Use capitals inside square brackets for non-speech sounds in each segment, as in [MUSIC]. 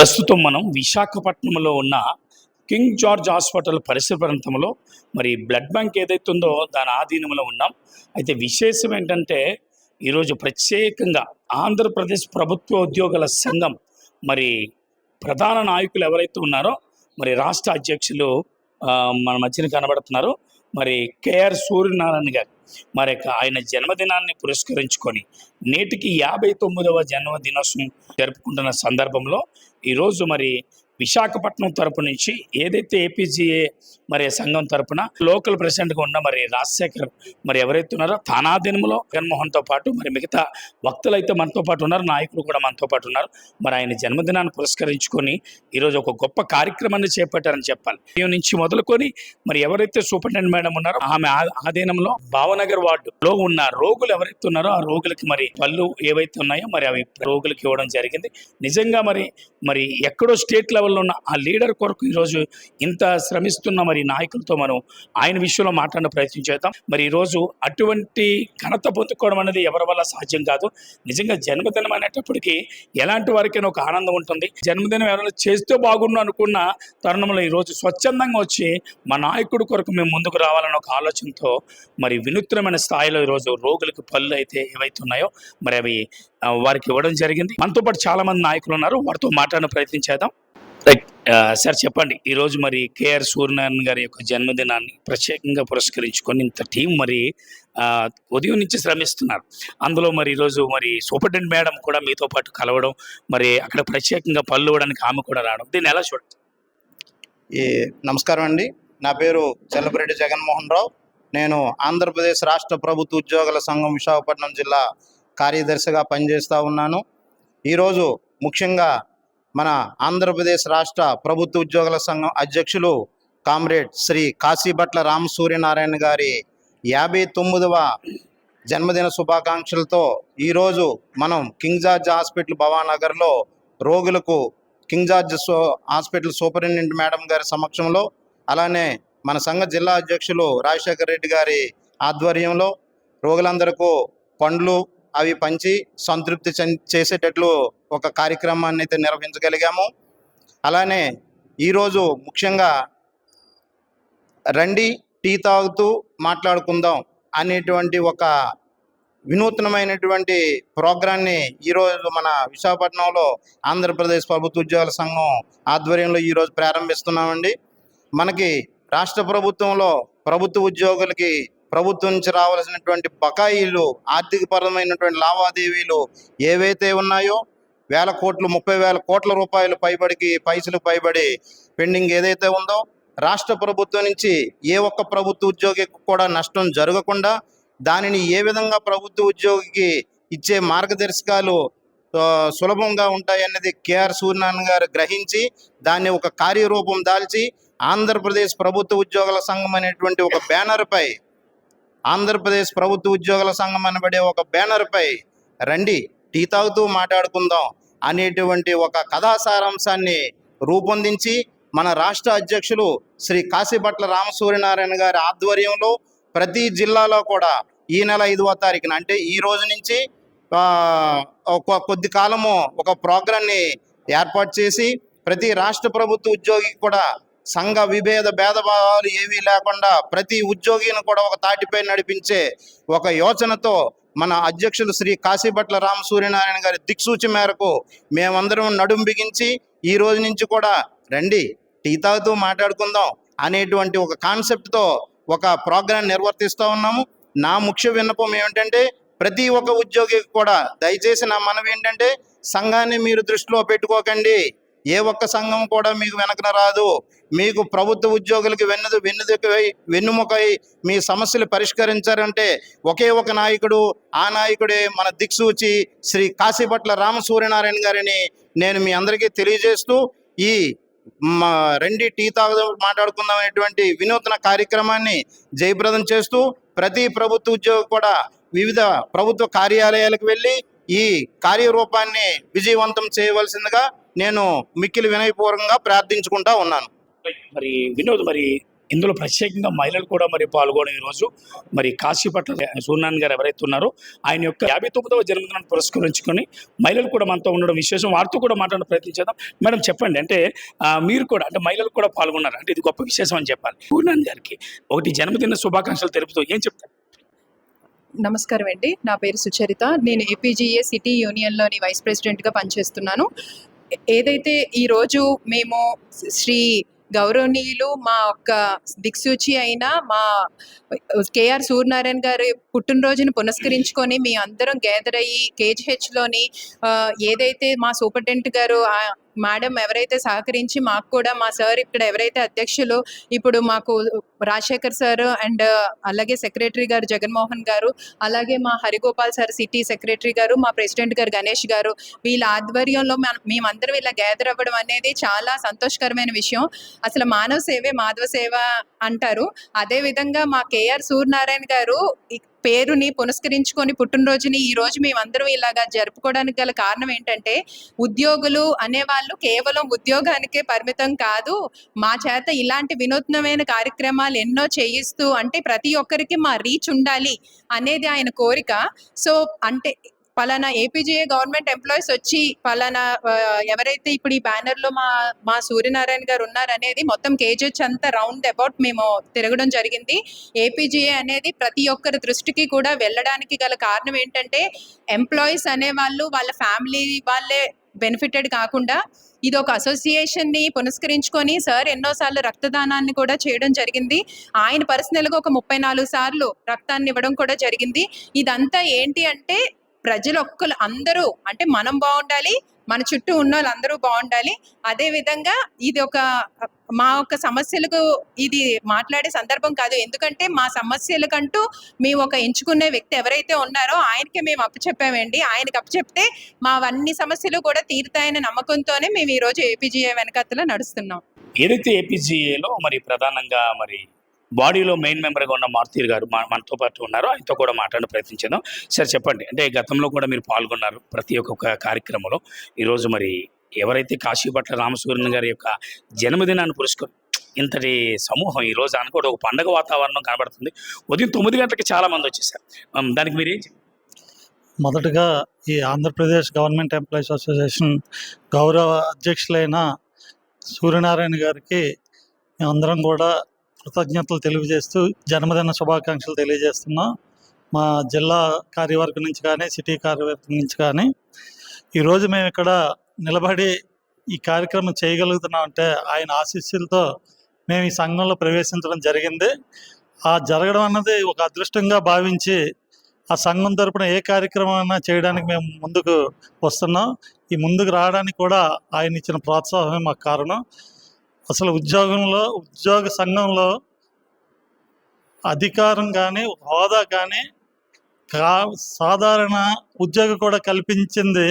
ప్రస్తుతం మనం విశాఖపట్నంలో ఉన్న కింగ్ జార్జ్ హాస్పిటల్ పరిసర ప్రాంతంలో మరి బ్లడ్ బ్యాంక్ ఏదైతే ఉందో దాని ఆధీనంలో ఉన్నాం. అయితే విశేషం ఏంటంటే ఈరోజు ప్రత్యేకంగా ఆంధ్రప్రదేశ్ ప్రభుత్వ ఉద్యోగుల సంఘం మరి ప్రధాన నాయకులు ఎవరైతే ఉన్నారో మరి రాష్ట్ర అధ్యక్షులు మన మధ్యన కనబడుతున్నారు. మరి కేఆర్ సూర్యనారాయణ గారు. మరి ఆయన జన్మదినాన్ని పురస్కరించుకొని నేటికి యాభై తొమ్మిదవ జన్మదినోత్సవం జరుపుకుంటున్న సందర్భంలో ఈరోజు మరి విశాఖపట్నం తరపు నుంచి ఏదైతే ఏపీజీఏ మరి సంఘం తరపున లోకల్ ప్రెసిడెంట్గా ఉన్న మరి రాజశేఖర్ మరి ఎవరైతే ఉన్నారో తానాదినంలో జగన్మోహన్తో పాటు మరి మిగతా వక్తలు అయితే మనతో పాటు ఉన్నారు నాయకులు కూడా మనతో పాటు ఉన్నారు. మరి ఆయన జన్మదినాన్ని పురస్కరించుకొని ఈరోజు ఒక గొప్ప కార్యక్రమాన్ని చేపట్టారని చెప్పాలి. దీని నుంచి మొదలుకొని మరి ఎవరైతే సూపరింటెండెంట్ మేడం ఉన్నారో ఆమె ఆధీనంలో భావనగర్ వార్డులో ఉన్న రోగులు ఎవరైతే ఉన్నారో ఆ రోగులకి మరి పళ్ళు ఏవైతే ఉన్నాయో మరి అవి రోగులకి ఇవ్వడం జరిగింది. నిజంగా మరి మరి ఎక్కడో స్టేట్ లెవెల్ లెవెల్లో ఉన్న ఆ లీడర్ కొరకు ఈరోజు ఇంత శ్రమిస్తున్న మరి నాయకులతో మనం ఆయన విషయంలో మాట్లాడిన ప్రయత్నం చేద్దాం. మరి ఈరోజు అటువంటి ఘనత పొందుకోవడం అనేది ఎవరి వల్ల సాధ్యం కాదు. నిజంగా జన్మదినం అనేటప్పటికీ ఎలాంటి వారికైనా ఒక ఆనందం ఉంటుంది. జన్మదినం ఎవరైనా చేస్తే బాగుండు అనుకున్న తరుణంలో ఈరోజు స్వచ్ఛందంగా వచ్చి మా నాయకుడి కొరకు మేము ముందుకు రావాలన్న ఒక ఆలోచనతో మరి వినూత్నమైన స్థాయిలో ఈరోజు రోగులకు పళ్ళు అయితే ఏవైతే ఉన్నాయో మరి అవి వారికి ఇవ్వడం జరిగింది. మనతో పాటు చాలా మంది నాయకులు ఉన్నారు. వారితో మాట్లాడిన ప్రయత్నం చేద్దాం. సార్ చెప్పండి. ఈరోజు మరి కేఆర్ సూర్యనారాయణ గారి యొక్క జన్మదినాన్ని ప్రత్యేకంగా పురస్కరించుకొని ఇంత టీం మరి ఉదయం నుంచి శ్రమిస్తున్నారు. అందులో మరి ఈరోజు మరి సూపరింటెండెంట్ మేడం కూడా మీతో పాటు కలవడం మరి అక్కడ ప్రత్యేకంగా పళ్ళు ఇవ్వడానికి ఆమె కూడా రావడం. దీన్ని ఎలా చూడండి ఈ నమస్కారం అండి. నా పేరు చెల్లపరెడ్డి జగన్మోహన్ రావు. నేను ఆంధ్రప్రదేశ్ రాష్ట్ర ప్రభుత్వ ఉద్యోగుల సంఘం విశాఖపట్నం జిల్లా కార్యదర్శిగా పనిచేస్తూ ఉన్నాను. ఈరోజు ముఖ్యంగా మన ఆంధ్రప్రదేశ్ రాష్ట్ర ప్రభుత్వ ఉద్యోగుల సంఘం అధ్యక్షులు కామ్రేడ్ శ్రీ కాశీభట్ల రామ సూర్యనారాయణ గారి యాభై తొమ్మిదవ జన్మదిన శుభాకాంక్షలతో ఈరోజు మనం కింగ్ జార్జ్ హాస్పిటల్ భవానగర్లో రోగులకు King George so hospital superintendent madam గారి సమక్షంలో అలానే మన సంఘ జిల్లా అధ్యక్షులు రాజశేఖర రెడ్డి గారి ఆధ్వర్యంలో రోగులందరకు పండ్లు అవి పంచి సంతృప్తి చేసేటట్లు ఒక కార్యక్రమాన్ని అయితే నిర్వహించగలిగాము. అలానే ఈరోజు ముఖ్యంగా రండి టీ తాగుతూ మాట్లాడుకుందాం అనేటువంటి ఒక వినూత్నమైనటువంటి ప్రోగ్రాన్ని ఈరోజు మన విశాఖపట్నంలో ఆంధ్రప్రదేశ్ ప్రభుత్వ ఉద్యోగుల సంఘం ఆధ్వర్యంలో ఈరోజు ప్రారంభిస్తున్నామండి. మనకి రాష్ట్ర ప్రభుత్వంలో ప్రభుత్వ ఉద్యోగులకి ప్రభుత్వం నుంచి రావాల్సినటువంటి బకాయిలు ఆర్థికపరమైనటువంటి లావాదేవీలు ఏవైతే ఉన్నాయో వేల కోట్లు ముప్పై వేల కోట్ల రూపాయలు పైబడికి పైసలు పైబడి పెండింగ్ ఏదైతే ఉందో రాష్ట్ర ప్రభుత్వం నుంచి ఏ ఒక్క ప్రభుత్వ ఉద్యోగికి కూడా నష్టం జరగకుండా దానిని ఏ విధంగా ప్రభుత్వ ఉద్యోగికి ఇచ్చే మార్గదర్శకాలు సులభంగా ఉంటాయన్నది కేఆర్ సూర్యనారాయణ గారు గ్రహించి దాన్ని ఒక కార్యరూపం దాల్చి ఆంధ్రప్రదేశ్ ప్రభుత్వ ఉద్యోగుల సంఘం అనేటువంటి ఒక బ్యానర్పై ఆంధ్రప్రదేశ్ ప్రభుత్వ ఉద్యోగుల సంఘం అనబడే ఒక బ్యానర్పై రండి టీ తాగుతూ మాట్లాడుకుందాం అనేటువంటి ఒక కథా సారాంశాన్ని రూపొందించి మన రాష్ట్ర అధ్యక్షులు శ్రీ కాశీభట్ల రామసూర్యనారాయణ గారి ఆధ్వర్యంలో ప్రతి జిల్లాలో కూడా ఈ నెల ఐదవ తారీఖున అంటే ఈ రోజు నుంచి ఒక కొద్ది కాలము ఒక ప్రోగ్రాన్ని ఏర్పాటు చేసి ప్రతి రాష్ట్ర ప్రభుత్వ ఉద్యోగికి కూడా సంఘ విభేద భేదభావాలు ఏవీ లేకుండా ప్రతి ఉద్యోగిని కూడా ఒక తాటిపై నడిపించే ఒక యోచనతో మన అధ్యక్షులు శ్రీ కాశీభట్ల రామ సూర్యనారాయణ గారి దిక్సూచి మేరకు మేమందరం నడుం బిగించి ఈ రోజు నుంచి కూడా రండి టీ తాగుతూ మాట్లాడుకుందాం అనేటువంటి ఒక కాన్సెప్ట్తో ఒక ప్రోగ్రాం నిర్వర్తిస్తూ ఉన్నాము. నా ముఖ్య విన్నపం ఏమిటంటే ప్రతి ఒక్క ఉద్యోగికి కూడా దయచేసి నా మనవి ఏంటంటే సంఘాన్ని మీరు దృష్టిలో పెట్టుకోకండి. ఏ ఒక్క సంఘం కూడా మీకు వెనకన రాదు. మీకు ప్రభుత్వ ఉద్యోగులకి వెన్నుదు వెన్నుదకై వెన్నుముకై మీ సమస్యలు పరిష్కరించారంటే ఒకే ఒక నాయకుడు ఆ నాయకుడే మన దిక్సూచి శ్రీ కాశీపట్ల రామసూర్యనారాయణ గారిని నేను మీ అందరికీ తెలియజేస్తూ ఈ మా రెండి టీ తాగుదాం మాట్లాడుకుందాం అనేటువంటి వినూత్న కార్యక్రమాన్ని జయప్రదం చేస్తూ ప్రతి ప్రభుత్వ ఉద్యోగి కూడా వివిధ ప్రభుత్వ కార్యాలయాలకు వెళ్ళి ఈ కార్యరూపాన్ని విజయవంతం చేయవలసిందిగా నేను మిక్కిలి వినయపూర్వకంగా ప్రార్థించుకుంటా ఉన్నాను. మరి వినోద్ మరి ఇందులో ప్రత్యేకంగా మహిళలు కూడా మరి పాల్గొని ఈరోజు మరి కాశీపట్ల సూర్యనారాయణ గారు ఎవరైతే ఉన్నారో ఆయన యొక్క యాభై తొమ్మిదవ జన్మదినాన్ని పురస్కరించుకొని మహిళలు కూడా మనతో ఉండడం విశేషం. వారితో కూడా మాట్లాడే ప్రయత్నం చేద్దాం. మేడం చెప్పండి. అంటే మీరు కూడా అంటే మహిళలు కూడా పాల్గొన్నారు. అంటే ఇది గొప్ప విశేషం అని చెప్పాలి. సూర్యనారాయణ గారికి ఒకటి జన్మదిన శుభాకాంక్షలు తెలుపుతూ ఏం చెప్తారు? నమస్కారం అండి. నా పేరు సుచరిత. నేను ఏపీజీఏ సిటీ యూనియన్లోని వైస్ ప్రెసిడెంట్గా పనిచేస్తున్నాను. ఏదైతే ఈరోజు మేము శ్రీ గౌరవనీయులు మా యొక్క దిక్సూచి అయిన మా కేఆర్ సూర్యనారాయణ గారి పుట్టినరోజును పునస్కరించుకొని మీ అందరం గ్యాదర్ అయ్యి కేజీహెచ్లోని ఏదైతే మా సూపరింటెండెంట్ గారు మేడం ఎవరైతే సహకరించి మాకు కూడా మా సార్ ఇక్కడ ఎవరైతే అధ్యక్షులు ఇప్పుడు మాకు రాజశేఖర్ సార్ అండ్ అలాగే సెక్రటరీ గారు జగన్మోహన్ గారు అలాగే మా హరిగోపాల్ సార్ సిటీ సెక్రటరీ గారు మా ప్రెసిడెంట్ గారు గణేష్ గారు వీళ్ళ ఆధ్వర్యంలో మేమందరం ఇలా గ్యాదర్ అవ్వడం అనేది చాలా సంతోషకరమైన విషయం. అసలు మానవ సేవే మాధవ సేవ అంటారు. అదే విధంగా మా కేఆర్ సూర్యనారాయణ గారు పేరుని పునస్కరించుకొని పుట్టినరోజుని ఈ రోజు మేమందరం ఇలాగా జరుపుకోవడానికి గల కారణం ఏంటంటే ఉద్యోగులు అనేవాళ్ళు కేవలం ఉద్యోగానికే పరిమితం కాదు మా చేత ఇలాంటి వినూత్నమైన కార్యక్రమాలు ఎన్నో చేయిస్తూ అంటే ప్రతి ఒక్కరికి మా రీచ్ ఉండాలి అనేది ఆయన కోరిక. సో అంటే పలానా ఏపీజీఏ గవర్నమెంట్ ఎంప్లాయీస్ వచ్చి పలానా ఎవరైతే ఇప్పుడు ఈ బ్యానర్లో మా మా సూర్యనారాయణ గారు ఉన్నారనేది మొత్తం కేజెచ్ అంతా రౌండ్ అబౌట్ మేము తిరగడం జరిగింది. ఏపీజీఏ అనేది ప్రతి ఒక్కరి దృష్టికి కూడా వెళ్ళడానికి గల కారణం ఏంటంటే ఎంప్లాయీస్ అనే వాళ్ళు వాళ్ళ ఫ్యామిలీ వాళ్ళే బెనిఫిటెడ్ కాకుండా ఇది ఒక అసోసియేషన్ని పునస్కరించుకొని సార్ ఎన్నోసార్లు రక్తదానాన్ని కూడా చేయడం జరిగింది. ఆయన పర్సనల్గా ఒక ముప్పై నాలుగు సార్లు రక్తాన్ని ఇవ్వడం కూడా జరిగింది. ఇదంతా ఏంటి అంటే ప్రజలు ఒక్కరు అందరూ అంటే మనం బాగుండాలి మన చుట్టూ ఉన్న వాళ్ళందరూ బాగుండాలి. అదే విధంగా ఇది ఒక మా యొక్క సమస్యలకు ఇది మాట్లాడే సందర్భం కాదు. ఎందుకంటే మా సమస్యలకంటూ మేము ఒక ఎంచుకునే వ్యక్తి ఎవరైతే ఉన్నారో ఆయనకి మేము అప్పచెప్పామండి ఆయనకి అప్పచెప్తే మా అన్ని సమస్యలు కూడా తీరుతాయనే నమ్మకంతోనే మేము ఈ రోజు ఏపీజీఏ వెనకత్తలో నడుస్తున్నాం. ఏదైతే ఏపీజీఏలో మరి ప్రధానంగా మరి బాడీలో మెయిన్ మెంబర్గా ఉన్న మారుతీర్ గారు మా- మనతో పాటు ఉన్నారో. ఆయనతో కూడా మాట్లాడే ప్రయత్నించాను. సార్ చెప్పండి. అంటే గతంలో కూడా మీరు పాల్గొన్నారు ప్రతి ఒక్క కార్యక్రమంలో. ఈరోజు మరి ఎవరైతే కాశీపట్ల రామసూర్యన్ గారి యొక్క జన్మదినాన్ని పురస్కరి ఇంతటి సమూహం ఈరోజు రోజు అనుకోవడం ఒక పండగ వాతావరణం కనబడుతుంది. ఉదయం తొమ్మిది గంటలకి చాలా మంది వచ్చేసారు. దానికి మీరు ఏం మొదటగా ఈ ఆంధ్రప్రదేశ్ గవర్నమెంట్ ఎంప్లాయీస్ అసోసియేషన్ గౌరవ అధ్యక్షులైన సూర్యనారాయణ గారికి మేమందరం కూడా కృతజ్ఞతలు తెలియజేస్తూ జన్మదిన శుభాకాంక్షలు తెలియజేస్తున్నాం మా జిల్లా కార్యవర్గం నుంచి కానీ సిటీ కార్యవర్గం నుంచి కానీ. ఈరోజు మేము ఇక్కడ నిలబడి ఈ కార్యక్రమం చేయగలుగుతున్నాం అంటే ఆయన ఆశీస్సులతో మేము ఈ సంఘంలో ప్రవేశించడం జరిగింది. ఆ జరగడం అన్నది ఒక అదృష్టంగా భావించి ఆ సంఘం తరపున ఏ కార్యక్రమం అయినా చేయడానికి మేము ముందుకు వస్తున్నాం. ఈ ముందుకు రావడానికి కూడా ఆయన ఇచ్చిన ప్రోత్సాహమే మాకు కారణం. అసలు ఉద్యోగంలో ఉద్యోగ సంఘంలో అధికారం కానీ హోదా కానీ కా సాధారణ ఉద్యోగం కూడా కల్పించింది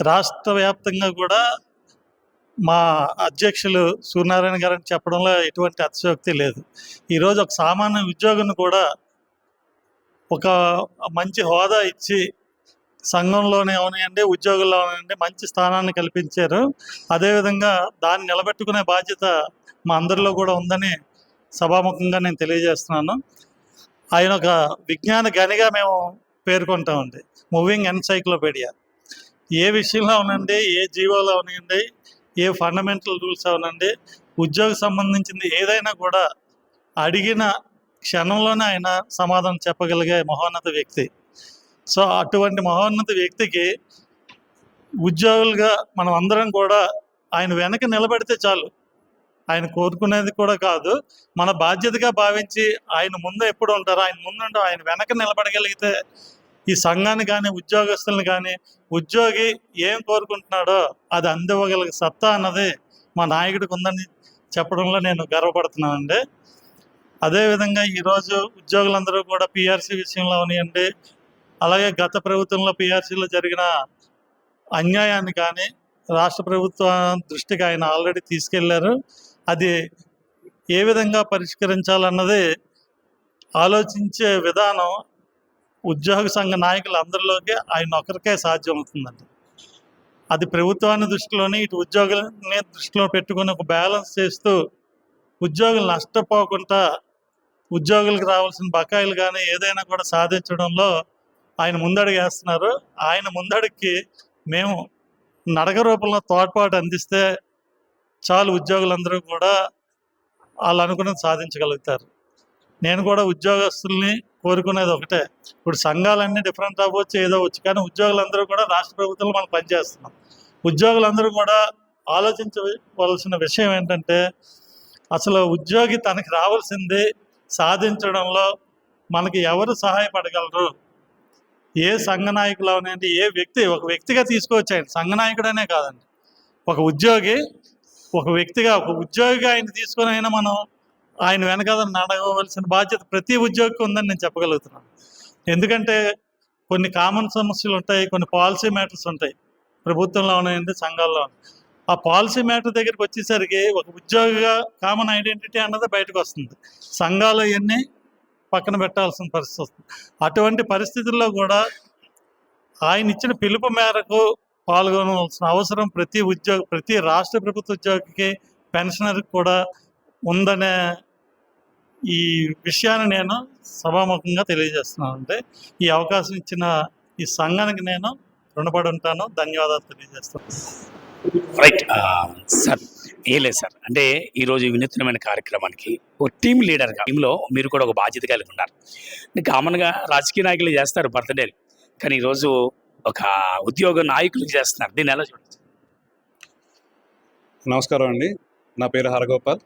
రాష్ట్ర వ్యాప్తంగా కూడా మా అధ్యక్షులు సూర్యనారాయణ గారు అని చెప్పడంలో ఎటువంటి అతిశయోక్తి లేదు. ఈరోజు ఒక సామాన్య ఉద్యోగిని కూడా ఒక మంచి హోదా ఇచ్చి సంఘంలోనే అవనివ్వండి ఉద్యోగుల్లో అవనివ్వండి మంచి స్థానాన్ని కల్పించారు. అదేవిధంగా దాన్ని నిలబెట్టుకునే బాధ్యత మా అందరిలో కూడా ఉందని సభాముఖంగా నేను తెలియజేస్తున్నాను. ఆయన ఒక విజ్ఞాన గనిగా మేము పేర్కొంటామండి మూవింగ్ ఎన్సైక్లోపీడియా ఏ విషయంలో అవునండి ఏ జీవోలో అవనివ్వండి ఏ ఫండమెంటల్ రూల్స్ అవునండి ఉద్యోగ సంబంధించింది ఏదైనా కూడా అడిగిన క్షణంలోనే ఆయన సమాధానం చెప్పగలిగే మహోన్నత వ్యక్తి. సో అటువంటి మహోన్నత వ్యక్తికి ఉద్యోగులుగా మనం అందరం కూడా ఆయన వెనక నిలబడితే చాలు. ఆయన కోరుకునేది కూడా కాదు. మన బాధ్యతగా భావించి ఆయన ముందు ఎప్పుడు ఉంటారో ఆయన ముందుంటూ ఆయన వెనక నిలబడగలిగితే ఈ సంఘాన్ని కానీ ఉద్యోగస్తుల్ని కానీ ఉద్యోగి ఏం కోరుకుంటున్నాడో అది అందివ్వగలిగే సత్తా అన్నది మా నాయకుడికి ఉందని చెప్పడంలో నేను గర్వపడుతున్నానండి. అదేవిధంగా ఈరోజు ఉద్యోగులందరూ కూడా పిఆర్సీ విషయంలో అవనివ్వండి అలాగే గత ప్రభుత్వంలో పిఆర్సీలో జరిగిన అన్యాయాన్ని కానీ రాష్ట్ర ప్రభుత్వం దృష్టికి ఆయన ఆల్రెడీ తీసుకెళ్ళారు. అది ఏ విధంగా పరిష్కరించాలన్నది ఆలోచించే విధానం ఉద్యోగ సంఘ నాయకులందరిలోకి ఆయన ఒకరికే సాధ్యం అవుతుందండి అది ప్రభుత్వాన్ని దృష్టిలోని ఇటు ఉద్యోగులని దృష్టిలో పెట్టుకుని ఒక బ్యాలెన్స్ చేస్తూ ఉద్యోగులు నష్టపోకుండా ఉద్యోగులకు రావాల్సిన బకాయిలు కానీ ఏదైనా కూడా సాధించడంలో ఆయన ముందడుగు వేస్తున్నారు. ఆయన ముందడుగుకి మేము నడక రూపంలో తోడ్పాటు అందిస్తే చాలు ఉద్యోగులందరూ కూడా వాళ్ళు అనుకున్నది సాధించగలుగుతారు. నేను కూడా ఉద్యోగస్తుల్ని కోరుకునేది ఒకటే. ఇప్పుడు సంఘాలన్నీ డిఫరెంట్ అవ్వచ్చు ఏదో వచ్చు కానీ ఉద్యోగులందరూ కూడా రాష్ట్ర ప్రభుత్వంలో మనం పనిచేస్తున్నాం. ఉద్యోగులందరూ కూడా ఆలోచించవలసిన విషయం ఏంటంటే అసలు ఉద్యోగి తనకి రావాల్సింది సాధించడంలో మనకి ఎవరు సహాయపడగలరు? ఏ సంఘ నాయకులు అవనండి ఏ వ్యక్తి ఒక వ్యక్తిగా తీసుకోవచ్చాయండి సంఘ నాయకుడనే కాదండి. ఒక ఉద్యోగి ఒక వ్యక్తిగా ఒక ఉద్యోగిగా ఆయన తీసుకొని అయినా మనం ఆయన వెనకాల నడవలసిన బాధ్యత ప్రతి ఉద్యోగికి ఉందని నేను చెప్పగలుగుతున్నాను. ఎందుకంటే కొన్ని కామన్ సమస్యలు ఉంటాయి కొన్ని పాలసీ మ్యాటర్స్ ఉంటాయి. ప్రభుత్వంలో ఉన్నాయండి సంఘాల్లో ఉన్నాయి. ఆ పాలసీ మ్యాటర్ దగ్గరికి వచ్చేసరికి ఒక ఉద్యోగిగా కామన్ ఐడెంటిటీ అన్నది బయటకు వస్తుంది. సంఘాలు ఇవన్నీ పక్కన పెట్టాల్సిన పరిస్థితి వస్తుంది. అటువంటి పరిస్థితుల్లో కూడా ఆయన ఇచ్చిన పిలుపు మేరకు పాల్గొనవలసిన అవసరం ప్రతి ఉద్యోగ ప్రతి రాష్ట్ర ప్రభుత్వ ఉద్యోగికి పెన్షనర్కి కూడా ఉందనే ఈ విషయాన్ని నేను సభాముఖంగా తెలియజేస్తున్నాను. అంటే ఈ అవకాశం ఇచ్చిన ఈ సంఘానికి నేను రుణపడి ఉంటాను. ధన్యవాదాలు తెలియజేస్తాను రైట్ సార్ um, ఏలేదు లేదు సార్. అంటే ఈరోజు వినూత్నమైన కార్యక్రమానికి ఒక టీమ్ లీడర్గా టీంలో మీరు కూడా ఒక బాధ్యత కలిగి ఉన్నారు. కామన్గా రాజకీయ నాయకులు చేస్తారు బర్త్డేలు కానీ ఈరోజు ఒక ఉద్యోగ నాయకులు చేస్తున్నారు. దీన్ని ఎలా చూడచ్చు? నమస్కారం అండి. నా పేరు హరగోపాల్.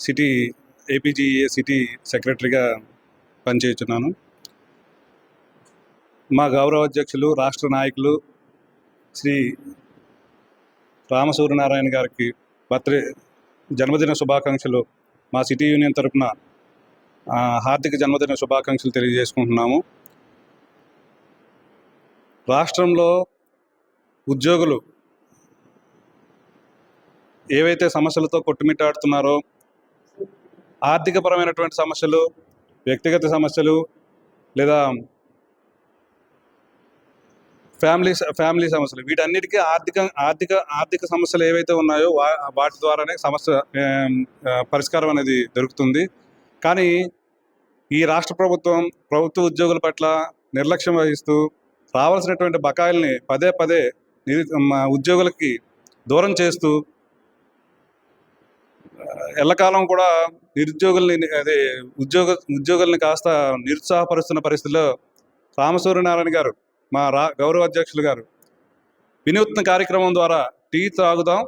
సిటీ ఏపీజీఏ సిటీ సెక్రటరీగా పనిచేస్తున్నాను. మా గౌరవ అధ్యక్షులు రాష్ట్ర నాయకులు శ్రీ రామసూర్యనారాయణ గారికి బర్త్డే జన్మదిన శుభాకాంక్షలు మా సిటీ యూనియన్ తరపున హార్దిక జన్మదిన శుభాకాంక్షలు తెలియజేసుకుంటున్నాము. రాష్ట్రంలో ఉద్యోగులు ఏవైతే సమస్యలతో కొట్టుమిట్టాడుతున్నారో ఆర్థికపరమైనటువంటి సమస్యలు వ్యక్తిగత సమస్యలు లేదా ఫ్యామిలీ ఫ్యామిలీ సమస్యలు. వీటన్నిటికీ ఆర్థిక ఆర్థిక ఆర్థిక సమస్యలు ఏవైతే ఉన్నాయో వా వాటి ద్వారానే సమస్య పరిష్కారం అనేది దొరుకుతుంది. కానీ ఈ రాష్ట్ర ప్రభుత్వం ప్రభుత్వ ఉద్యోగుల పట్ల నిర్లక్ష్యం వహిస్తూ రావాల్సినటువంటి బకాయిల్ని పదే పదే నిరు మా ఉద్యోగులకి దూరం చేస్తూ ఎల్లకాలం కూడా నిరుద్యోగుల్ని అదే ఉద్యోగ ఉద్యోగుల్ని కాస్త నిరుత్సాహపరుస్తున్న పరిస్థితిలో రామసూర్యనారాయణ గారు మా రా గౌరవ అధ్యక్షులు గారు. వినూత్న కార్యక్రమం ద్వారా టీ తాగుదాం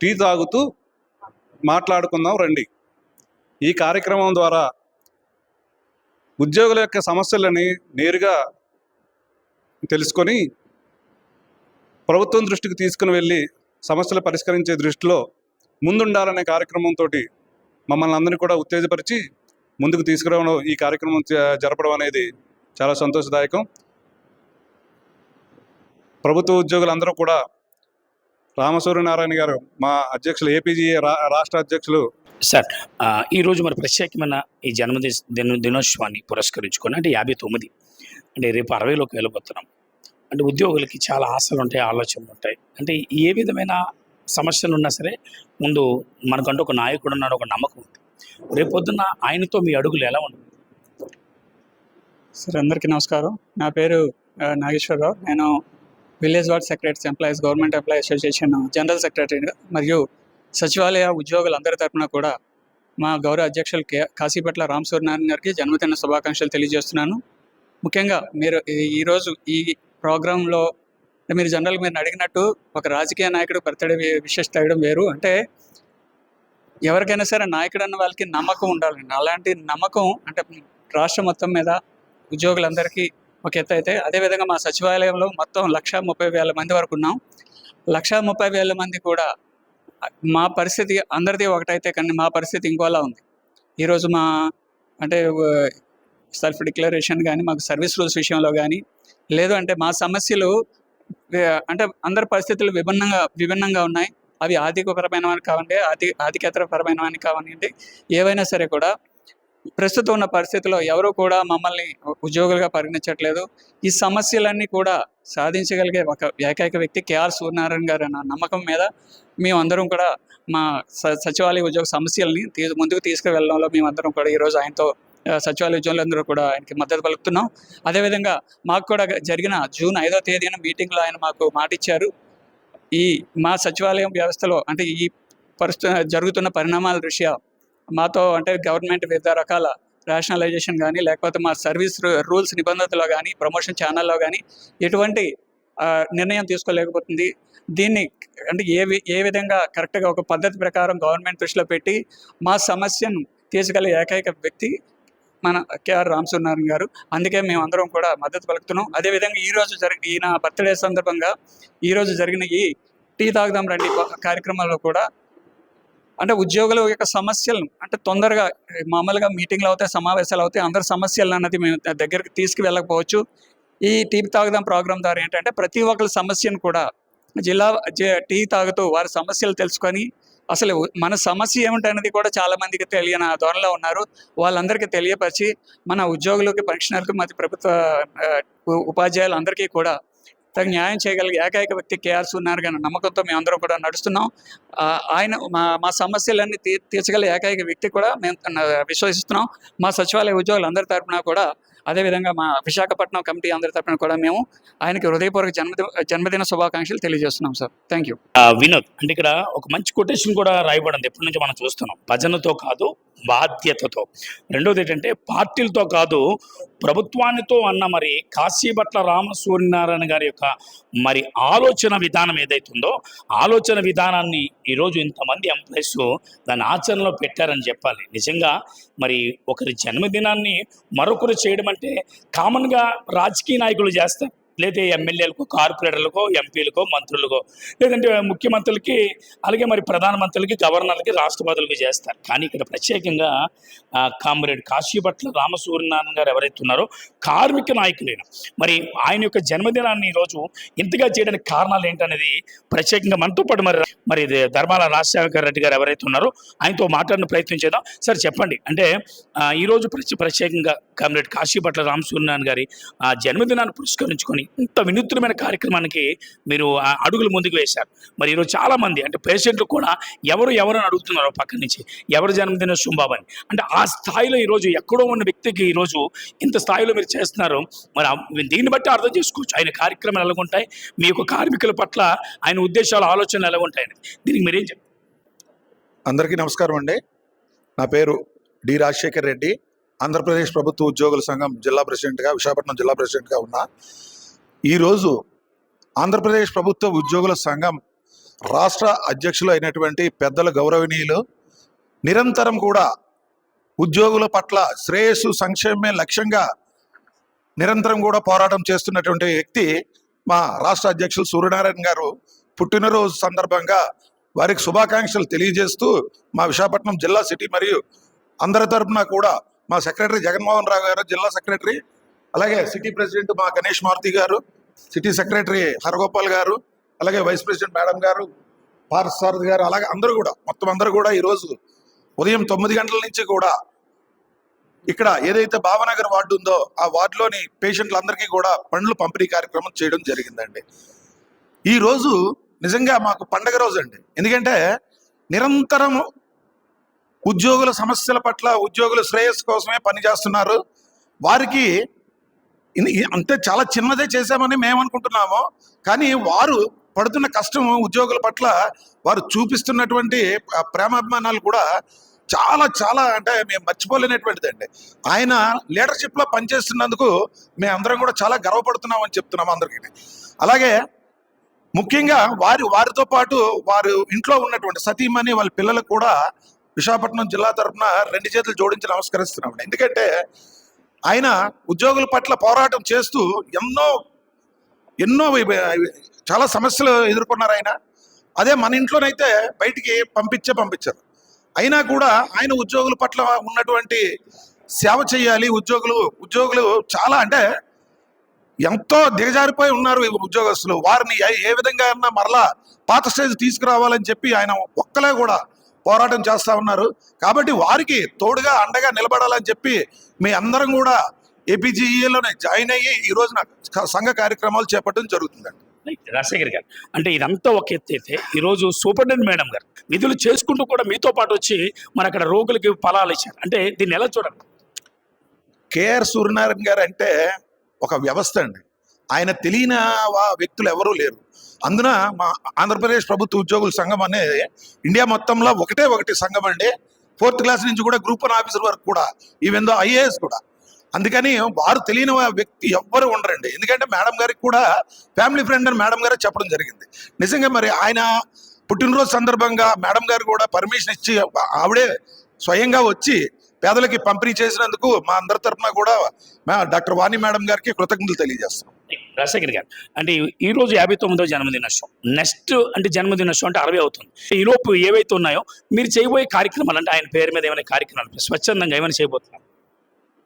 టీ తాగుతూ మాట్లాడుకుందాం రండి. ఈ కార్యక్రమం ద్వారా ఉద్యోగుల యొక్క సమస్యలని నేరుగా తెలుసుకొని ప్రభుత్వం దృష్టికి తీసుకుని వెళ్ళి సమస్యలు పరిష్కరించే దృష్టిలో ముందుండాలనే కార్యక్రమంతో మమ్మల్ని అందరినీ కూడా ఉత్తేజపరిచి ముందుకు తీసుకురావడం ఈ కార్యక్రమం జరపడం అనేది చాలా సంతోషదాయకం. ప్రభుత్వ ఉద్యోగులందరూ కూడా రామసూర్యనారాయణ గారు మా అధ్యక్షులు ఏపీజీ రాష్ట్ర అధ్యక్షులు. సార్ ఈరోజు మరి ప్రత్యేకమైన ఈ జన్మదిన దిన దినోత్సవాన్ని పురస్కరించుకొని అంటే యాభై తొమ్మిది అంటే రేపు అరవైలోకి వెళ్ళిపోతున్నాం అంటే ఉద్యోగులకి చాలా ఆశలు ఉంటాయి ఆలోచనలు ఉంటాయి అంటే ఏ విధమైన సమస్యలు ఉన్నా సరే ముందు మనకంటూ ఒక నాయకుడు ఉన్నాడు ఒక నమ్మకం ఉంది. రేపు పొద్దున్న ఆయనతో మీ అడుగులు ఎలా ఉంటుంది సార్ అందరికీ నమస్కారం. నా పేరు నాగేశ్వరరావు. నేను village ward secretaries employees government employee association general secretary మరియు సచివాలయ ఉద్యోగులందరి తరఫున కూడా మా గౌరవ అధ్యక్షులు కే కాశీపట్ల రామ్ సూర్యనారాయణ గారికి జన్మదిన శుభాకాంక్షలు తెలియజేస్తున్నాను. ముఖ్యంగా మీరు ఈరోజు ఈ ప్రోగ్రాంలో మీరు జనరల్ మీరు అడిగినట్టు ఒక రాజకీయ నాయకుడు బర్త్డే విశేష తగ్గడం వేరు. అంటే ఎవరికైనా సరే నాయకుడు అన్న వాళ్ళకి నమ్మకం ఉండాలండి. అలాంటి నమ్మకం అంటే రాష్ట్రం మొత్తం మీద ఉద్యోగులందరికీ ఒక ఎత్తు అయితే. అదేవిధంగా మా సచివాలయంలో మొత్తం లక్ష ముప్పై వేల మంది వరకు ఉన్నాం. లక్ష ముప్పై వేల మంది కూడా మా పరిస్థితి అందరిది ఒకటైతే కానీ మా పరిస్థితి ఇంకోలా ఉంది. ఈరోజు మా అంటే సెల్ఫ్ డిక్లరేషన్ కానీ మాకు సర్వీస్ రూల్స్ విషయంలో కానీ లేదు అంటే మా సమస్యలు అంటే అందరి పరిస్థితులు విభిన్నంగా విభిన్నంగా ఉన్నాయి. అవి ఆర్థికపరమైనవి కావండి ఆర్థిక ఆర్థికేతర కావండి. ఏవైనా సరే కూడా ప్రస్తుతం ఉన్న పరిస్థితిలో ఎవరు కూడా మమ్మల్ని ఉద్యోగులుగా పరిగణించట్లేదు. ఈ సమస్యలన్నీ కూడా సాధించగలిగే ఒక ఏకైక వ్యక్తి కేఆర్ సూర్యనారాయణ గారు అన్న నమ్మకం మీద మేమందరం కూడా మా స సచివాలయ ఉద్యోగ సమస్యల్ని తీ ముందుకు తీసుకువెళ్ళడంలో మేమందరం కూడా ఈరోజు ఆయనతో సచివాలయ ఉద్యోగులందరూ కూడా ఆయనకి మద్దతు పలుకుతున్నాం. అదేవిధంగా మాకు కూడా జరిగిన జూన్ ఐదో తేదీన మీటింగ్లో ఆయన మాకు మాట ఇచ్చారు ఈ మా సచివాలయం వ్యవస్థలో అంటే ఈ పరిస్థితి జరుగుతున్న పరిణామాల దృష్ట్యా మాతో అంటే గవర్నమెంట్ వివిధ రకాల రేషనలైజేషన్ కానీ లేకపోతే మా సర్వీస్ రూల్స్ నిబంధనలో కానీ ప్రమోషన్ ఛానల్లో కానీ ఎటువంటి నిర్ణయం తీసుకోలేకపోతుంది. దీన్ని అంటే ఏ ఏ విధంగా కరెక్ట్గా ఒక పద్ధతి ప్రకారం గవర్నమెంట్ దృష్టిలో పెట్టి మా సమస్యను తీర్చగలిగే ఏకైక వ్యక్తి మన కేఆర్ రామసునారాయణ గారు. అందుకే మేము అందరం కూడా మద్దతు పలుకుతున్నాం. అదేవిధంగా ఈరోజు రోజు జరిగి ఈయన బర్త్డే సందర్భంగా ఈరోజు జరిగిన ఈ టీ తాగుదాం రండి కార్యక్రమంలో కూడా అంటే ఉద్యోగుల యొక్క సమస్యలను అంటే తొందరగా మామూలుగా మీటింగ్లు అవుతాయి సమావేశాలు అవుతాయి అందరి సమస్యలు అన్నది మేము దగ్గరికి తీసుకువెళ్ళకపోవచ్చు. ఈ టీ తాగుదాం ప్రోగ్రాం ద్వారా ఏంటంటే ప్రతి ఒక్కరి సమస్యను కూడా జిల్లా టీ తాగుతూ వారి సమస్యలు తెలుసుకొని అసలు మన సమస్య ఏమిటనేది కూడా చాలా మందికి తెలియని ధోరణిలో ఉన్నారు. వాళ్ళందరికీ తెలియపరిచి మన ఉద్యోగులకి పెన్షనర్లకు మరి ప్రభుత్వ ఉపాధ్యాయులు అందరికీ కూడా తగు న్యాయం చేయగలిగే ఏకైక వ్యక్తి కేఆర్ సున్నారు గారి నమ్మకంతో మేము అందరం కూడా నడుస్తున్నాం. ఆయన మా మా సమస్యలన్నీ తీ తీర్చగల ఏకైక వ్యక్తి కూడా మేము విశ్వసిస్తున్నాం. మా సచివాలయ ఉద్యోగులందరి తరఫున కూడా అదేవిధంగా మా విశాఖపట్నం కమిటీ అందరి తరఫున కూడా మేము ఆయనకి హృదయపూర్వక జన్మదిన జన్మదిన శుభాకాంక్షలు తెలియజేస్తున్నాం సార్. థ్యాంక్ యూ వినోద్ అంటే ఇక్కడ ఒక మంచి కొటేషన్ కూడా రాయబడింది. ఎప్పటి నుంచి మనం చూస్తున్నాం. భజనతో కాదు బాధ్యతతో. రెండోది ఏంటంటే పార్టీలతో కాదు ప్రభుత్వానితో అన్న మరి కాశీభట్ల రామ సూర్యనారాయణ గారి యొక్క మరి ఆలోచన విధానం ఏదైతుందో ఆలోచన విధానాన్ని ఈరోజు ఇంతమంది ఎంప్లాయీస్ దాని ఆచరణలో పెట్టారని చెప్పాలి. నిజంగా మరి ఒకరి జన్మదినాన్ని మరొకరు చేయడం అంటే కామన్గా రాజకీయ నాయకులు చేస్తారు. లేదా ఎమ్మెల్యేలకు కార్పొరేటర్లకో ఎంపీలకో మంత్రులకో లేదంటే ముఖ్యమంత్రులకి అలాగే మరి ప్రధానమంత్రులకి గవర్నర్లకి రాష్ట్రపతులకి చేస్తారు. కానీ ఇక్కడ ప్రత్యేకంగా కామ్రేడ్ కాశీభట్ల రామసూర్యనారాయణ గారు ఎవరైతే ఉన్నారో కార్మిక నాయకులైన మరి ఆయన యొక్క జన్మదినాన్ని ఈరోజు ఇంతగా చేయడానికి కారణాలు ఏంటనేది ప్రత్యేకంగా మనతో పాటు మరి మరి ఇది ధర్మాల రాజశేఖర రెడ్డి గారు ఎవరైతే ఉన్నారో ఆయనతో మాట్లాడిన ప్రయత్నం చేద్దాం. సార్ చెప్పండి. అంటే ఈరోజు ప్రత్యేకంగా కామ్రేడ్ కాశీభట్ల రామసూర్యనారాయణ గారి ఆ జన్మదినాన్ని పురస్కరించుకొని ఇంత వినూత్నమైన కార్యక్రమానికి మీరు ఆ అడుగులు ముందుకు వేశారు. మరి ఈరోజు చాలా మంది అంటే పేషెంట్లు కూడా ఎవరు ఎవరని అడుగుతున్నారు పక్క నుంచి ఎవరు జన్మదిన శుంబాబు అంటే ఆ స్థాయిలో ఈరోజు ఎక్కడో ఉన్న వ్యక్తికి ఈరోజు ఇంత స్థాయిలో మీరు చేస్తున్నారు. మరి దీన్ని బట్టి అర్థం చేసుకోవచ్చు. ఆయన కార్యక్రమాలు ఎలాగుంటాయి? మీ యొక్క కార్మికుల పట్ల ఆయన ఉద్దేశాలు ఆలోచనలు ఎలాగుంటాయని దీనికి మీరేం చెప్తారు అందరికీ నమస్కారం అండి. నా పేరు డి రాజశేఖర్ రెడ్డి. ఆంధ్రప్రదేశ్ ప్రభుత్వ ఉద్యోగుల సంఘం జిల్లా ప్రెసిడెంట్గా విశాఖపట్నం జిల్లా ప్రెసిడెంట్గా ఉన్నా. ఈరోజు ఆంధ్రప్రదేశ్ ప్రభుత్వ ఉద్యోగుల సంఘం రాష్ట్ర అధ్యక్షులు అయినటువంటి పెద్దల గౌరవనీయులు నిరంతరం కూడా ఉద్యోగుల పట్ల శ్రేయస్సు సంక్షేమమే లక్ష్యంగా నిరంతరం కూడా పోరాటం చేస్తున్నటువంటి వ్యక్తి మా రాష్ట్ర అధ్యక్షులు సూర్యనారాయణ గారు. పుట్టినరోజు సందర్భంగా వారికి శుభాకాంక్షలు తెలియజేస్తూ మా విశాఖపట్నం జిల్లా సిటీ మరియు అందరి తరఫున కూడా మా సెక్రటరీ జగన్మోహన్ రావు గారు జిల్లా సెక్రటరీ అలాగే సిటీ ప్రెసిడెంట్ మా గణేష్ మారుతి గారు సిటీ సెక్రటరీ హరగోపాల్ గారు అలాగే వైస్ ప్రెసిడెంట్ మేడం గారు పార్సారథి గారు అలాగే అందరూ కూడా మొత్తం అందరూ కూడా ఈరోజు ఉదయం తొమ్మిది గంటల నుంచి కూడా ఇక్కడ ఏదైతే భావనగర్ వార్డు ఉందో ఆ వార్డులోని పేషెంట్లందరికీ కూడా పండ్లు పంపిణీ కార్యక్రమం చేయడం జరిగిందండి. ఈ రోజు నిజంగా మాకు పండగ రోజు అండి ఎందుకంటే నిరంతరం ఉద్యోగుల సమస్యల పట్ల ఉద్యోగుల శ్రేయస్సు కోసమే పనిచేస్తున్నారు. వారికి అంతే చాలా చిన్నదే చేశామని మేము అనుకుంటున్నాము కానీ వారు పడుతున్న కష్టం ఉద్యోగుల పట్ల వారు చూపిస్తున్నటువంటి ప్రేమాభిమానాలు కూడా చాలా చాలా అంటే మేము మర్చిపోలేనటువంటిది అండి ఆయన లీడర్షిప్లో పనిచేస్తున్నందుకు మేము అందరం కూడా చాలా గర్వపడుతున్నామని చెప్తున్నాం అందరికీ. అలాగే ముఖ్యంగా వారి వారితో పాటు వారు ఇంట్లో ఉన్నటువంటి సతీమణి వాళ్ళ పిల్లలకు కూడా విశాఖపట్నం జిల్లా తరఫున రెండు చేతులు జోడించి నమస్కరిస్తున్నాం ఎందుకంటే ఆయన ఉద్యోగుల పట్ల పోరాటం చేస్తూ ఎన్నో ఎన్నో చాలా సమస్యలు ఎదుర్కొన్నారు ఆయన. అదే మన ఇంట్లోనైతే బయటికి పంపించే పంపించారు. అయినా కూడా ఆయన ఉద్యోగుల పట్ల ఉన్నటువంటి సేవ చేయాలి. ఉద్యోగులు ఉద్యోగులు చాలా అంటే ఎంతో దిగజారిపోయి ఉన్నారు ఉద్యోగస్తులు. వారిని ఏ- విధంగా అయినా మరలా పాత స్టేజ్ తీసుకురావాలని చెప్పి ఆయన ఒక్కలే కూడా పోరాటం చేస్తూ ఉన్నారు. కాబట్టి వారికి తోడుగా అండగా నిలబడాలని చెప్పి మీ అందరం కూడా ఏపీజీఈలోనే జాయిన్ అయ్యి ఈ రోజున సంఘ కార్యక్రమాలు చేపట్టడం జరుగుతుందండి. రాజశేఖర్ గారు అంటే ఇదంతా ఒక ఎత్తు అయితే ఈరోజు సూపరింటెండెంట్ మేడం గారు విధులు చేసుకుంటూ కూడా మీతో పాటు వచ్చి మన అక్కడ రోగులకి ఫలాలు ఇచ్చారు. అంటే దీన్ని ఎలా చూడండి కేఆర్ సూర్యనారాయణ గారు అంటే ఒక వ్యవస్థ అండి. ఆయన తెలియని వా- వ్యక్తులు ఎవరూ లేరు. అందున మా ఆంధ్రప్రదేశ్ ప్రభుత్వ ఉద్యోగుల సంఘం అనేది ఇండియా మొత్తంలో ఒకటే ఒకటి సంఘం అండి. ఫోర్త్ క్లాస్ నుంచి కూడా గ్రూప్ వన్ ఆఫీసర్ వరకు కూడా ఈవెందో ఐఏఎస్ కూడా. అందుకని వారు తెలియని వ్యక్తి ఎవ్వరు ఉండరండి. ఎందుకంటే మేడం గారికి కూడా ఫ్యామిలీ ఫ్రెండ్ అని మేడం గారే చెప్పడం జరిగింది. నిజంగా మరి ఆయన పుట్టినరోజు సందర్భంగా మేడం గారు కూడా పర్మిషన్ ఇచ్చి ఆవిడే స్వయంగా వచ్చి పేదలకి పంపిణీ చేసినందుకు మా అందరి తరఫున కూడా మా- డాక్టర్ వాణి మేడం గారికి కృతజ్ఞతలు తెలియజేస్తున్నాం. రాజశేఖర్ గారు. అంటే ఈరోజు యాభై తొమ్మిదో జన్మదినోత్సవం. నెక్స్ట్ అంటే జన్మదినోత్సవం అంటే అరవై అవుతుంది. ఈలోపు ఏవైతే ఉన్నాయో మీరు చేయబోయే కార్యక్రమాలు అంటే ఆయన పేరు మీద ఏమైనా కార్యక్రమాలు స్వచ్ఛందంగా ఏమైనా చేయబోతున్నారు?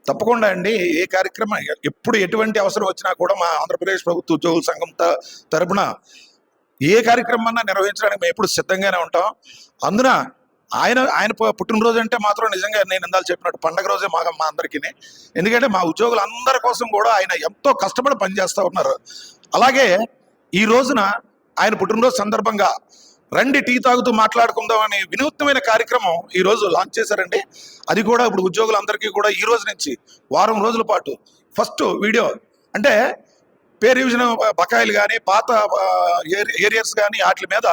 తప్పకుండా అండి. ఏ కార్యక్రమం ఎప్పుడు ఎటువంటి అవసరం వచ్చినా కూడా మా ఆంధ్రప్రదేశ్ ప్రభుత్వ ఉద్యోగుల సంఘం తరపున ఏ కార్యక్రమాన్ని నిర్వహించడానికి మేము ఎప్పుడు సిద్ధంగానే ఉంటాం. అందున ఆయన ఆయన పుట్టినరోజు అంటే మాత్రం నిజంగా నేను ఇందాలు చెప్పినట్టు పండగ రోజే మా మా అందరికీ ఎందుకంటే మా ఉద్యోగులందరి కోసం కూడా ఆయన ఎంతో కష్టపడి పనిచేస్తూ ఉన్నారు. అలాగే ఈ రోజున ఆయన పుట్టినరోజు సందర్భంగా రండి టీ తాగుతూ మాట్లాడుకుందాం అనే వినూత్నమైన కార్యక్రమం ఈ రోజు లాంచ్ చేశారండి. అది కూడా ఇప్పుడు ఉద్యోగులందరికీ కూడా ఈ రోజు నుంచి వారం రోజుల పాటు ఫస్ట్ వీడియో. అంటే పే రివిజన్ బకాయిలు కానీ పాత ఏరియర్స్ కానీ వాటి మీద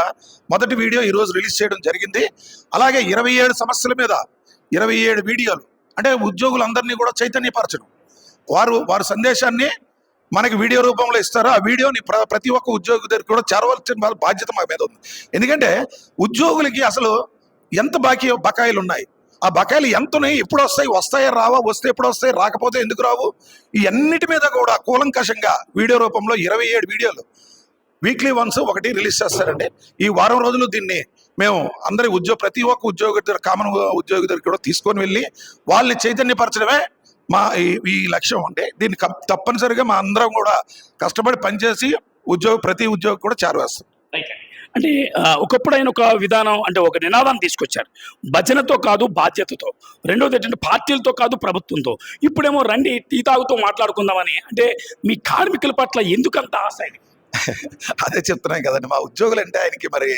మొదటి వీడియో ఈరోజు రిలీజ్ చేయడం జరిగింది. అలాగే ఇరవై ఏడు సమస్యల మీద ఇరవై ఏడు వీడియోలు అంటే ఉద్యోగులందరినీ కూడా చైతన్యపరచడం. వారు వారి సందేశాన్ని మనకి వీడియో రూపంలో ఇస్తారు. ఆ వీడియోని ప్ర- ప్రతి ఒక్క ఉద్యోగి దగ్గర కూడా చేరవలసిన బాధ్యత మా మీద ఉంది. ఎందుకంటే ఉద్యోగులకి అసలు ఎంత బాకీ బకాయిలు ఉన్నాయి? ఆ బకాయిలు ఎంత ఉన్నాయి ఎప్పుడు వస్తాయి? వస్తాయా? రావా? వస్తే ఎప్పుడు వస్తాయి? రాకపోతే ఎందుకు రావు? ఇవన్నిటి మీద కూడా కూలంకషంగా వీడియో రూపంలో ఇరవై ఏడు వీడియోలు వీక్లీ వన్స్ ఒకటి రిలీజ్ చేస్తారండి. ఈ వారం రోజులు దీన్ని మేము అందరి ఉద్యోగ ప్రతి ఒక్క ఉద్యోగి దగ్గర కామన్ ఉద్యోగి దగ్గర కూడా తీసుకొని వెళ్ళి వాళ్ళని చైతన్యపరచడమే మా ఈ లక్ష్యం అంటే దీన్ని తప్పనిసరిగా మా అందరం కూడా కష్టపడి పనిచేసి ఉద్యోగ ప్రతి ఉద్యోగి కూడా చేరవేస్తాం. అంటే ఒకప్పుడు ఆయన ఒక విధానం అంటే ఒక నినాదం తీసుకొచ్చారు. భజనతో కాదు బాధ్యతతో. రెండోది ఏంటంటే పార్టీలతో కాదు ప్రభుత్వంతో. ఇప్పుడేమో రండి టీ తాగుతో మాట్లాడుకుందామని. అంటే మీ కార్మికుల పట్ల ఎందుకంత ఆశ ఇది? [LAUGHS] అదే చెప్తున్నాం కదండి. మా ఉద్యోగులు అంటే ఆయనకి మరి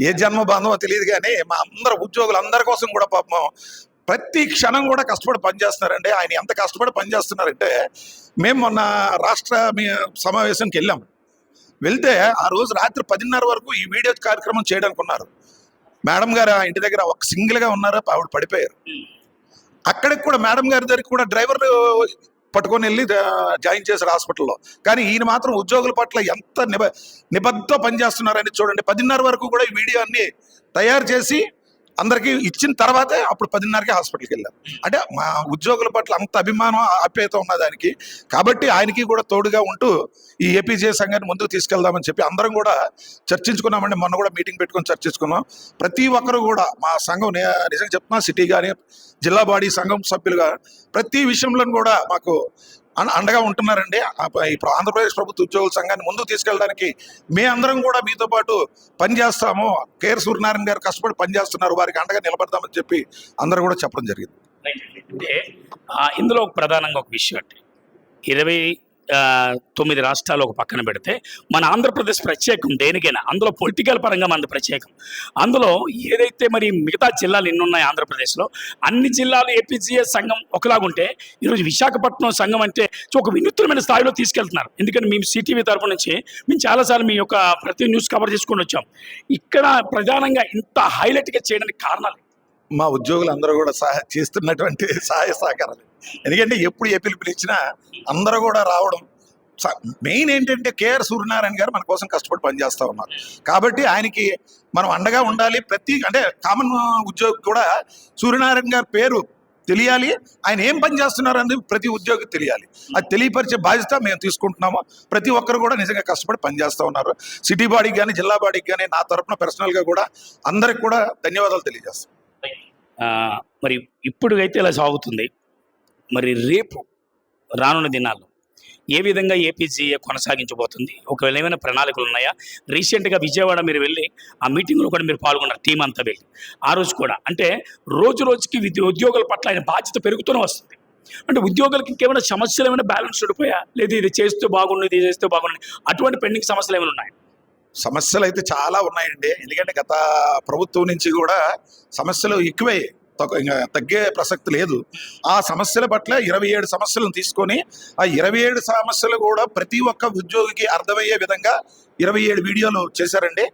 ఏ జన్మ బంధమో తెలియదు కానీ మా అందరు ఉద్యోగులు అందరి కోసం కూడా పాపం ప్రతి క్షణం కూడా కష్టపడి పనిచేస్తున్నారండి. ఆయన ఎంత కష్టపడి పనిచేస్తున్నారంటే మేము మొన్న రాష్ట్ర మీ సమావేశానికి వెళ్ళాం. వెళ్తే ఆ రోజు రాత్రి పదిన్నర వరకు ఈ వీడియో కార్యక్రమం చేయడానికి ఉన్నారు మేడం గారు ఆ ఇంటి దగ్గర ఒక సింగిల్గా ఉన్నారు ఆవిడ పడిపోయారు. అక్కడికి కూడా మేడం గారి దగ్గరికి కూడా డ్రైవర్ పట్టుకొని వెళ్ళి జాయిన్ చేశారు హాస్పిటల్లో. కానీ ఈయన మాత్రం ఉద్యోగుల పట్ల ఎంత నిబ నిబద్ధ పనిచేస్తున్నారని చూడండి. పదిన్నర వరకు కూడా ఈ వీడియో అన్ని తయారు చేసి అందరికీ ఇచ్చిన తర్వాతే అప్పుడు పదిన్నరకి హాస్పిటల్కి వెళ్ళాం. అంటే మా ఉద్యోగుల పట్ల అంత అభిమానం ఆప్యాయత ఉన్నదానికి కాబట్టి ఆయనకి కూడా తోడుగా ఉంటూ ఈ ఏపీజే సంఘాన్ని ముందుకు తీసుకెళ్దామని చెప్పి అందరం కూడా చర్చించుకున్నామండి. మొన్న కూడా మీటింగ్ పెట్టుకొని చర్చించుకున్నాం. ప్రతి ఒక్కరు కూడా మా సంఘం నే- నిజంగా చెప్తున్నా సిటీ కానీ జిల్లా బాడీ సంఘం సభ్యులుగా ప్రతి విషయంలో కూడా మాకు అండగా ఉంటున్నారండి. ఇప్పుడు ఆంధ్రప్రదేశ్ ప్రభుత్వ ఉద్యోగుల సంఘాన్ని ముందుకు తీసుకెళ్ళడానికి మే అందరం కూడా మీతో పాటు పనిచేస్తాము కేఆర్ సూర్యనారాయణ గారు కష్టపడి పనిచేస్తున్నారు వారికి అండగా నిలబడతామని చెప్పి అందరూ కూడా చెప్పడం జరిగింది. అంటే ఇందులో ఒక ప్రధానంగా ఒక విషయం అంటే ఇరవై తొమ్మిది రాష్ట్రాలు ఒక పక్కన పెడితే మన ఆంధ్రప్రదేశ్ ప్రత్యేకం దేనికైనా అందులో పొలిటికల్ పరంగా మనది ప్రత్యేకం. అందులో ఏదైతే మరి మిగతా జిల్లాలు ఎన్ని ఉన్నాయి ఆంధ్రప్రదేశ్లో అన్ని జిల్లాలు ఏపీజీఎస్ సంఘం ఒకలాగుంటే ఈరోజు విశాఖపట్నం సంఘం అంటే ఒక వినూత్నమైన స్థాయిలో తీసుకెళ్తున్నారు. ఎందుకంటే మేము సిటీవీ తరపు నుంచి మేము చాలాసార్లు మీ యొక్క ప్రతి న్యూస్ కవర్ చేసుకొని వచ్చాం. ఇక్కడ ప్రధానంగా ఇంత హైలైట్గా చేయడానికి కారణాలు మా ఉద్యోగులు అందరూ కూడా సహాయ చేస్తున్నటువంటి సహాయ సహకారాలు. ఎందుకంటే ఎప్పుడు ఏ పిలుపులు ఇచ్చినా అందరూ కూడా రావడం మెయిన్ ఏంటంటే కేఆర్ సూర్యనారాయణ గారు మన కోసం కష్టపడి పనిచేస్తూ ఉన్నారు. కాబట్టి ఆయనకి మనం అండగా ఉండాలి. ప్రతి అంటే కామన్ ఉద్యోగి కూడా సూర్యనారాయణ గారి పేరు తెలియాలి. ఆయన ఏం పని చేస్తున్నారు అనేది ప్రతి ఉద్యోగి తెలియాలి. అది తెలియపరిచే బాధ్యత మేము తీసుకుంటున్నాము. ప్రతి ఒక్కరు కూడా నిజంగా కష్టపడి పనిచేస్తూ ఉన్నారు. సిటీ బాడీకి కానీ జిల్లా బాడీకి కానీ నా తరపున పర్సనల్గా కూడా అందరికి కూడా ధన్యవాదాలు తెలియజేస్తాం. మరి ఇప్పుడు అయితే ఇలా సాగుతుంది. మరి రేపు రానున్న దినాల్లో ఏ విధంగా ఏపీజీఏ కొనసాగించబోతుంది? ఒకవేళ ఏమైనా ప్రణాళికలు ఉన్నాయా రీసెంట్గా విజయవాడ మీరు వెళ్ళి ఆ మీటింగ్లో కూడా మీరు పాల్గొన్నారు టీం అంతా వెళ్ళి. ఆ రోజు కూడా. అంటే రోజు రోజుకి విద్య ఉద్యోగుల పట్ల ఆయన బాధ్యత పెరుగుతూనే వస్తుంది. అంటే ఉద్యోగులకి ఇంకేమైనా సమస్యలు ఏమైనా బ్యాలెన్స్ ఉండిపోయా? లేదా ఇది చేస్తే బాగుండు ఇది చేస్తే బాగుండు. అటువంటి పెండింగ్ సమస్యలు ఏమైనా ఉన్నాయి? సమస్యలు అయితే చాలా ఉన్నాయండి. ఎందుకంటే గత ప్రభుత్వం నుంచి కూడా సమస్యలు ఎక్కువే ఇంకా తగ్గే ప్రసక్తి లేదు. ఆ సమస్యల పట్ల ఇరవై ఏడు సమస్యలను తీసుకొని ఆ ఇరవై ఏడు సమస్యలు కూడా ప్రతి ఒక్క ఉద్యోగికి అర్థమయ్యే విధంగా ఇరవై ఏడు వీడియోలు చేశారండి.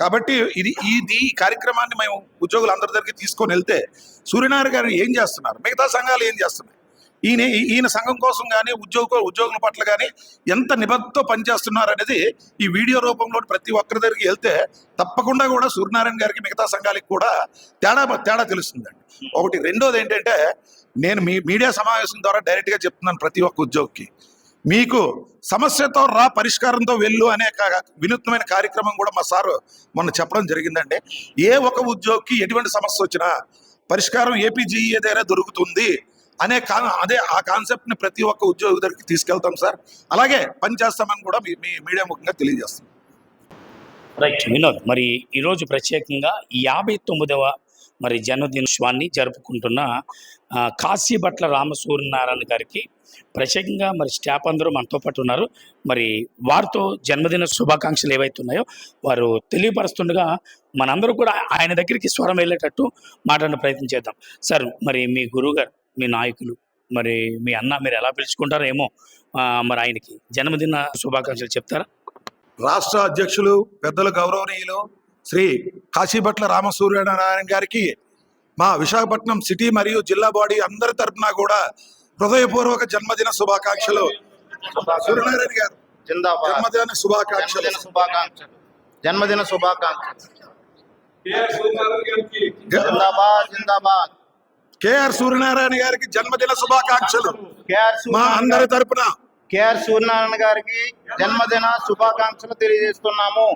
కాబట్టి ఇది ఇది ఈ కార్యక్రమాన్ని మేము ఉద్యోగులు అందరి దగ్గరికి తీసుకొని వెళ్తే సూర్యనారాయణ గారు ఏం చేస్తున్నారు? మిగతా సంఘాలు ఏం చేస్తున్నాయి? ఈయన ఈయన సంఘం కోసం కానీ ఉద్యోగ ఉద్యోగుల పట్ల కానీ ఎంత నిబద్ధతో పనిచేస్తున్నారు అనేది ఈ వీడియో రూపంలో ప్రతి ఒక్కరి దగ్గరికి వెళ్తే తప్పకుండా కూడా సూర్యనారాయణ గారికి మిగతా సంఘాలకి కూడా తేడా తేడా తెలుస్తుందండి. ఒకటి రెండోది ఏంటంటే నేను మీ మీడియా సమావేశం ద్వారా డైరెక్ట్గా చెప్తున్నాను ప్రతి ఒక్క ఉద్యోగికి. మీకు సమస్యతో రా పరిష్కారంతో వెళ్ళు అనే వినూత్నమైన కార్యక్రమం కూడా మా సారు మొన్న చెప్పడం జరిగిందండి. ఏ ఒక ఉద్యోగికి ఎటువంటి సమస్య వచ్చినా పరిష్కారం ఏపీజీఏ దగ్గర దొరుకుతుంది. అనే కా అదే ఆ కాన్సెప్ట్ని ప్రతి ఒక్క ఉద్యోగి దగ్గరికి తీసుకెళ్తాం సార్. అలాగే పని చేస్తామని కూడా మీ మీ మీడియా ముఖ్యంగా తెలియజేస్తాం. రైట్ వినోద్. మరి ఈరోజు ప్రత్యేకంగా యాభై తొమ్మిదవ మరి జన్మదినోత్సవాన్ని జరుపుకుంటున్న కాశీభట్ల రామసూర్యనారాయణ గారికి ప్రత్యేకంగా మరి స్టాఫ్ అందరూ మనతో పాటు ఉన్నారు. మరి వారితో జన్మదిన శుభాకాంక్షలు ఏవైతే ఉన్నాయో వారు తెలియపరుస్తుండగా మనందరూ కూడా ఆయన దగ్గరికి స్వరం వెళ్ళేటట్టు మాట్లాడిన ప్రయత్నం చేద్దాం. సార్ మరి మీ గురువు గారు మీ నాయకులు మరి మీ అన్న మీరు ఎలా పిలుచుకుంటారో ఏమో మరి ఆయనకి జన్మదిన శుభాకాంక్షలు చెప్తారా? రాష్ట్ర అధ్యక్షులు పెద్దలు గౌరవనీయులు శ్రీ కాశీభట్ల రామసూర్యనారాయణ గారికి మా విశాఖపట్నం సిటీ మరియు జిల్లా బాడీ అందరి తరపున కూడా హృదయపూర్వక జన్మదిన శుభాకాంక్షలు. సూర్యనారాయణ గారు జన్మదిన శుభాకాంక్షలు. జన్మదిన శుభాకాంక్షలు. జన్మదిన శుభాకాంక్షలు. జిందాబాద్ జిందాబాద్. కేఆర్ సూర్యనారాయణ గారికి జన్మదిన శుభాకాంక్షలు. కేఆర్ మా అందరి తరపున. కేఆర్ సూర్యనారాయణ గారికి జన్మదిన శుభాకాంక్షలు తెలియజేస్తున్నాము.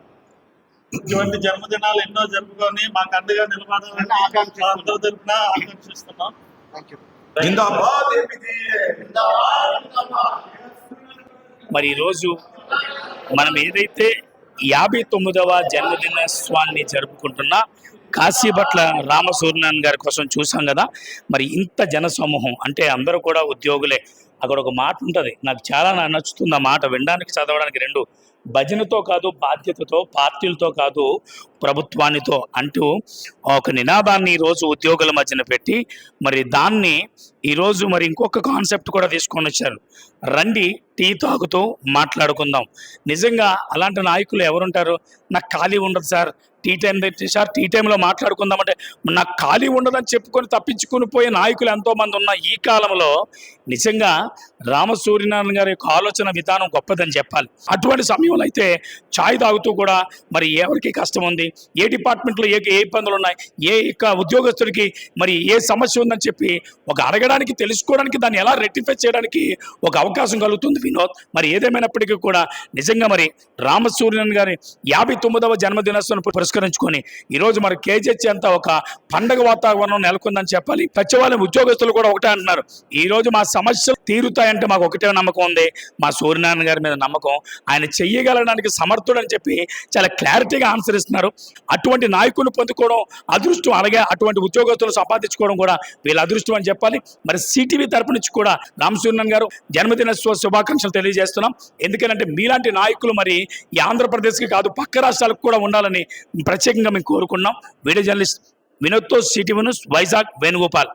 ఇటువంటి జన్మదినాలు ఎన్నో జరుపుకొని మాకు అండగా నిలబడాలని అందరి తరపున ఆకాంక్షిస్తున్నాం. మరి ఈరోజు మనం ఏదైతే యాభై తొమ్మిదవ జన్మదినోత్సవాన్ని జరుపుకుంటున్నా కాశీభట్ల రామసూర్యనారాయణ గారి కోసం చూసాం కదా. మరి ఇంత జనసమూహం అంటే అందరూ కూడా ఉద్యోగులే. అక్కడ ఒక మాట ఉంటుంది నాకు చాలా నా- నచ్చుతుంది ఆ మాట. వినడానికి చదవడానికి రెండు భజనతో కాదు బాధ్యతతో పార్టీలతో కాదు ప్రభుత్వానితో అంటూ ఒక నినాదాన్ని ఈరోజు ఉద్యోగుల మధ్యన పెట్టి మరి దాన్ని ఈరోజు మరి ఇంకొక కాన్సెప్ట్ కూడా తీసుకొని వచ్చారు. రండి టీ తాగుతూ మాట్లాడుకుందాం. నిజంగా అలాంటి నాయకులు ఎవరుంటారు? నాకు ఖాళీ ఉండదు sir. Tea time sir tea టైంలో మాట్లాడుకుందామంటే నాకు ఖాళీ ఉండదని చెప్పుకొని తప్పించుకుని పోయే నాయకులు ఎంతోమంది ఉన్న ఈ కాలంలో నిజంగా రామసూర్యనారాయణ గారి యొక్క ఆలోచన విధానం గొప్పదని చెప్పాలి. అటువంటి సమయం సమయంలో అయితే ఛాయ్ తాగుతూ కూడా మరి ఎవరికి కష్టం ఉంది? ఏ డిపార్ట్మెంట్లో ఏ ఏ ఇబ్బందులు ఉన్నాయి? ఏ యొక్క ఉద్యోగస్తుడికి మరి ఏ సమస్య ఉందని చెప్పి ఒక అడగడానికి తెలుసుకోవడానికి దాన్ని ఎలా రెక్టిఫై చేయడానికి ఒక అవకాశం కలుగుతుంది వినోద్. మరి ఏదేమైనప్పటికీ కూడా నిజంగా మరి రామసూర్యన్ గారి యాభై తొమ్మిదవ జన్మదినోత్సవం పురస్కరించుకొని ఈరోజు మరి కేజీహెచ్ అంతా ఒక పండగ వాతావరణం నెలకొందని చెప్పాలి. సచివాలయం ఉద్యోగస్తులు కూడా ఒకటే అంటున్నారు. ఈ రోజు మా సమస్యలు తీరుతాయంటే మాకు ఒకటే నమ్మకం ఉంది. మా సూర్యనారాయణ గారి మీద నమ్మకం. ఆయన చేయగలడానికి సమర్థుడు అని చెప్పి చాలా క్లారిటీగా ఆన్సర్ ఇస్తున్నారు. అటువంటి నాయకుని పొందుకోవడం అదృష్టం అలాగే అటువంటి ఉద్యోగస్తులు సంపాదించుకోవడం కూడా వీళ్ళ అదృష్టం అని చెప్పాలి. మరి సిటీవీ తరపు నుంచి కూడా రామసూర్యన్ గారు జన్మదిన శుభాకాంక్షలు తెలియజేస్తున్నాం. ఎందుకంటే మీలాంటి నాయకులు మరి ఈ ఆంధ్రప్రదేశ్కి కాదు పక్క రాష్ట్రాలకు కూడా ఉండాలని ప్రత్యేకంగా మేము కోరుకున్నాం. వీడియో జర్నలిస్ట్ వినోద్తో సిటీ న్యూస్ వైజాగ్ వేణుగోపాల్.